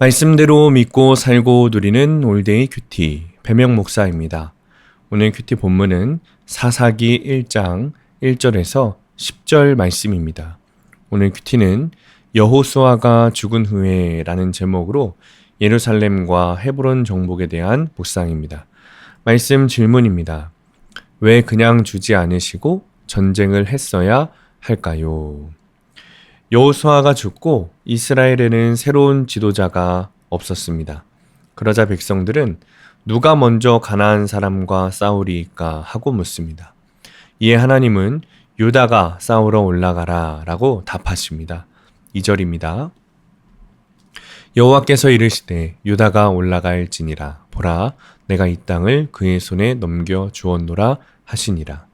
말씀대로 믿고 살고 누리는 올데이 큐티 배명 목사입니다. 오늘 큐티 본문은 사사기 1장 1절에서 10절 말씀입니다. 오늘 큐티는 여호수아가 죽은 후에라는 제목으로 예루살렘과 헤브론 정복에 대한 묵상입니다. 말씀 질문입니다. 왜 그냥 주지 않으시고 전쟁을 했어야 할까요? 여호수아가 죽고 이스라엘에는 새로운 지도자가 없었습니다. 그러자 백성들은 누가 먼저 가나안 사람과 싸우리까 하고 묻습니다. 이에 하나님은 유다가 싸우러 올라가라 라고 답하십니다. 2절입니다. 여호와께서 이르시되 유다가 올라갈지니라 보라 내가 이 땅을 그의 손에 넘겨 주었노라 하시니라.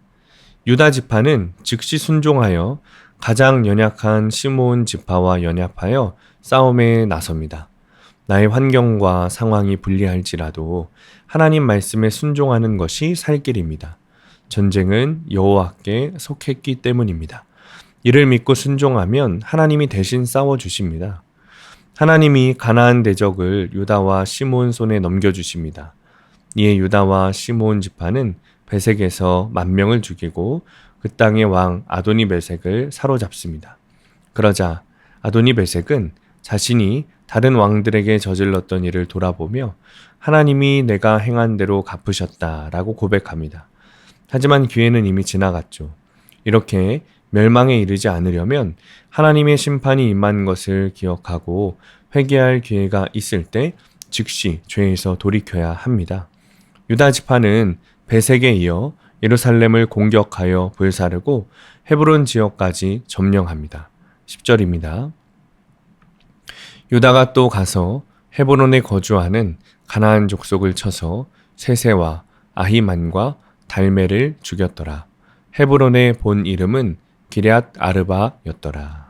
유다 지파는 즉시 순종하여 가장 연약한 시몬 지파와 연합하여 싸움에 나섭니다. 나의 환경과 상황이 불리할지라도 하나님 말씀에 순종하는 것이 살 길입니다. 전쟁은 여호와께 속했기 때문입니다. 이를 믿고 순종하면 하나님이 대신 싸워 주십니다. 하나님이 가나안 대적을 유다와 시몬 손에 넘겨 주십니다. 이에 유다와 시몬 지파는 베색에서 만 명을 죽이고 그 땅의 왕 아도니 베색을 사로잡습니다. 그러자 아도니 베색은 자신이 다른 왕들에게 저질렀던 일을 돌아보며 하나님이 내가 행한 대로 갚으셨다라고 고백합니다. 하지만 기회는 이미 지나갔죠. 이렇게 멸망에 이르지 않으려면 하나님의 심판이 임한 것을 기억하고 회개할 기회가 있을 때 즉시 죄에서 돌이켜야 합니다. 유다 지파는 베색에 이어 예루살렘을 공격하여 불사르고 헤브론 지역까지 점령합니다. 10절입니다. 유다가 또 가서 헤브론에 거주하는 가나안 족속을 쳐서 세세와 아히만과 달메를 죽였더라. 헤브론의 본 이름은 기럇 아르바였더라.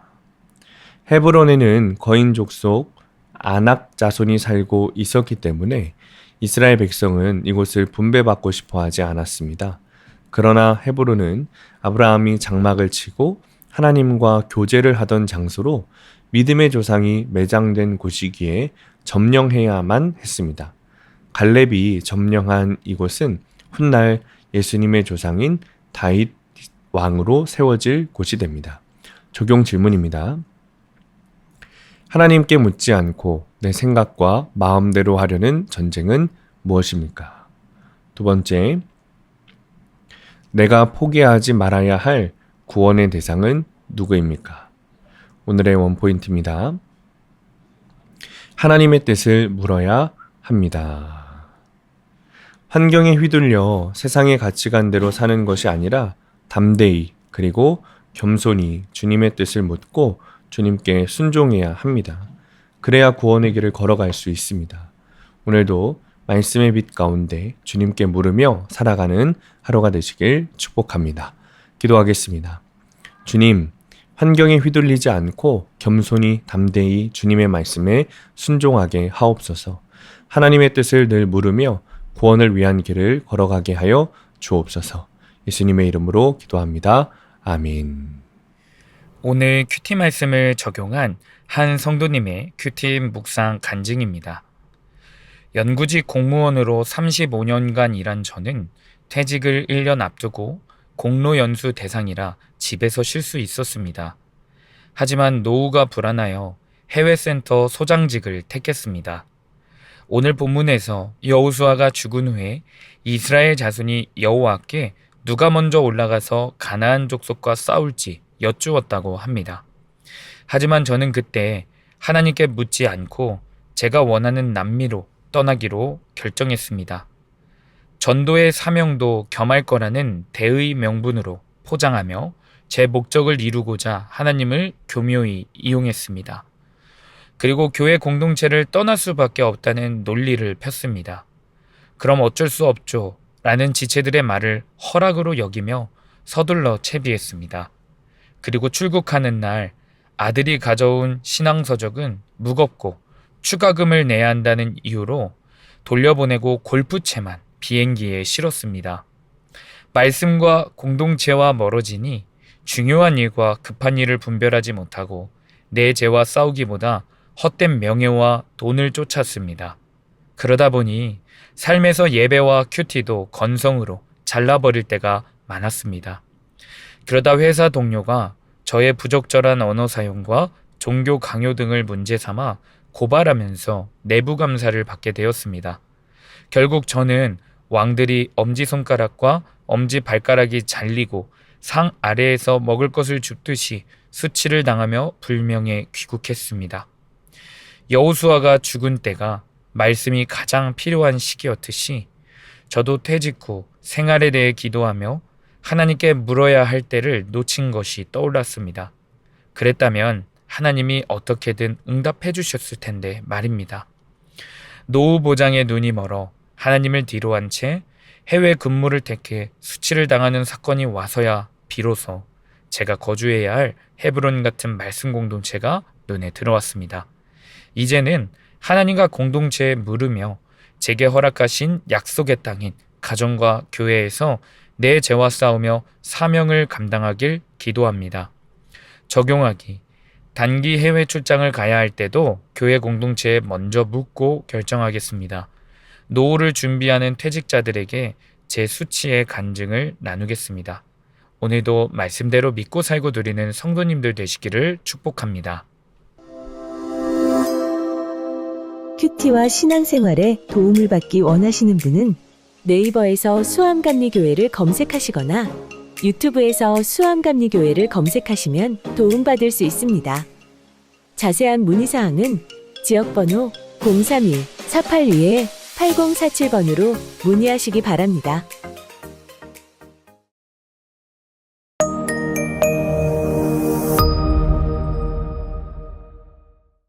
헤브론에는 거인 족속 아낙 자손이 살고 있었기 때문에 이스라엘 백성은 이곳을 분배받고 싶어 하지 않았습니다. 그러나 헤브론은 아브라함이 장막을 치고 하나님과 교제를 하던 장소로 믿음의 조상이 매장된 곳이기에 점령해야만 했습니다. 갈렙이 점령한 이곳은 훗날 예수님의 조상인 다윗 왕으로 세워질 곳이 됩니다. 적용 질문입니다. 하나님께 묻지 않고 내 생각과 마음대로 하려는 전쟁은 무엇입니까? 두 번째, 내가 포기하지 말아야 할 구원의 대상은 누구입니까? 오늘의 원포인트입니다. 하나님의 뜻을 물어야 합니다. 환경에 휘둘려 세상의 가치관대로 사는 것이 아니라 담대히 그리고 겸손히 주님의 뜻을 묻고 주님께 순종해야 합니다. 그래야 구원의 길을 걸어갈 수 있습니다. 오늘도 말씀의 빛 가운데 주님께 물으며 살아가는 하루가 되시길 축복합니다. 기도하겠습니다. 주님, 환경에 휘둘리지 않고 겸손히 담대히 주님의 말씀에 순종하게 하옵소서. 하나님의 뜻을 늘 물으며 구원을 위한 길을 걸어가게 하여 주옵소서. 예수님의 이름으로 기도합니다. 아멘. 오늘 큐티 말씀을 적용한 한 성도님의 큐티 묵상 간증입니다. 연구직 공무원으로 35년간 일한 저는 퇴직을 1년 앞두고 공로 연수 대상이라 집에서 쉴 수 있었습니다. 하지만 노후가 불안하여 해외센터 소장직을 택했습니다. 오늘 본문에서 여호수아가 죽은 후에 이스라엘 자손이 여호와께 누가 먼저 올라가서 가나안 족속과 싸울지 여쭈었다고 합니다. 하지만 저는 그때 하나님께 묻지 않고 제가 원하는 남미로 떠나기로 결정했습니다. 전도의 사명도 겸할 거라는 대의 명분으로 포장하며 제 목적을 이루고자 하나님을 교묘히 이용했습니다. 그리고 교회 공동체를 떠날 수밖에 없다는 논리를 폈습니다. 그럼 어쩔 수 없죠. 라는 지체들의 말을 허락으로 여기며 서둘러 채비했습니다. 그리고 출국하는 날 아들이 가져온 신앙서적은 무겁고 추가금을 내야 한다는 이유로 돌려보내고 골프채만 비행기에 실었습니다. 말씀과 공동체와 멀어지니 중요한 일과 급한 일을 분별하지 못하고 내 죄와 싸우기보다 헛된 명예와 돈을 쫓았습니다. 그러다 보니 삶에서 예배와 큐티도 건성으로 잘라버릴 때가 많았습니다. 그러다 회사 동료가 저의 부적절한 언어 사용과 종교 강요 등을 문제 삼아 고발하면서 내부 감사를 받게 되었습니다. 결국 저는 왕들이 엄지손가락과 엄지발가락이 잘리고 상 아래에서 먹을 것을 줍듯이 수치를 당하며 불명예 귀국했습니다. 여호수아가 죽은 때가 말씀이 가장 필요한 시기였듯이 저도 퇴직 후 생활에 대해 기도하며 하나님께 물어야 할 때를 놓친 것이 떠올랐습니다. 그랬다면 하나님이 어떻게든 응답해 주셨을 텐데 말입니다. 노후 보장에 눈이 멀어 하나님을 뒤로 한 채 해외 근무를 택해 수치를 당하는 사건이 와서야 비로소 제가 거주해야 할 헤브론 같은 말씀 공동체가 눈에 들어왔습니다. 이제는 하나님과 공동체에 물으며 제게 허락하신 약속의 땅인 가정과 교회에서 내 죄와 싸우며 사명을 감당하길 기도합니다. 적용하기. 단기 해외 출장을 가야 할 때도 교회 공동체에 먼저 묻고 결정하겠습니다. 노후를 준비하는 퇴직자들에게 제 수치의 간증을 나누겠습니다. 오늘도 말씀대로 믿고 살고 누리는 성도님들 되시기를 축복합니다. 큐티와 신앙생활에 도움을 받기 원하시는 분은 네이버에서 수암감리교회를 검색하시거나 유튜브에서 수암감리교회를 검색하시면 도움받을 수 있습니다. 자세한 문의사항은 지역번호 031-482-8047번으로 문의하시기 바랍니다.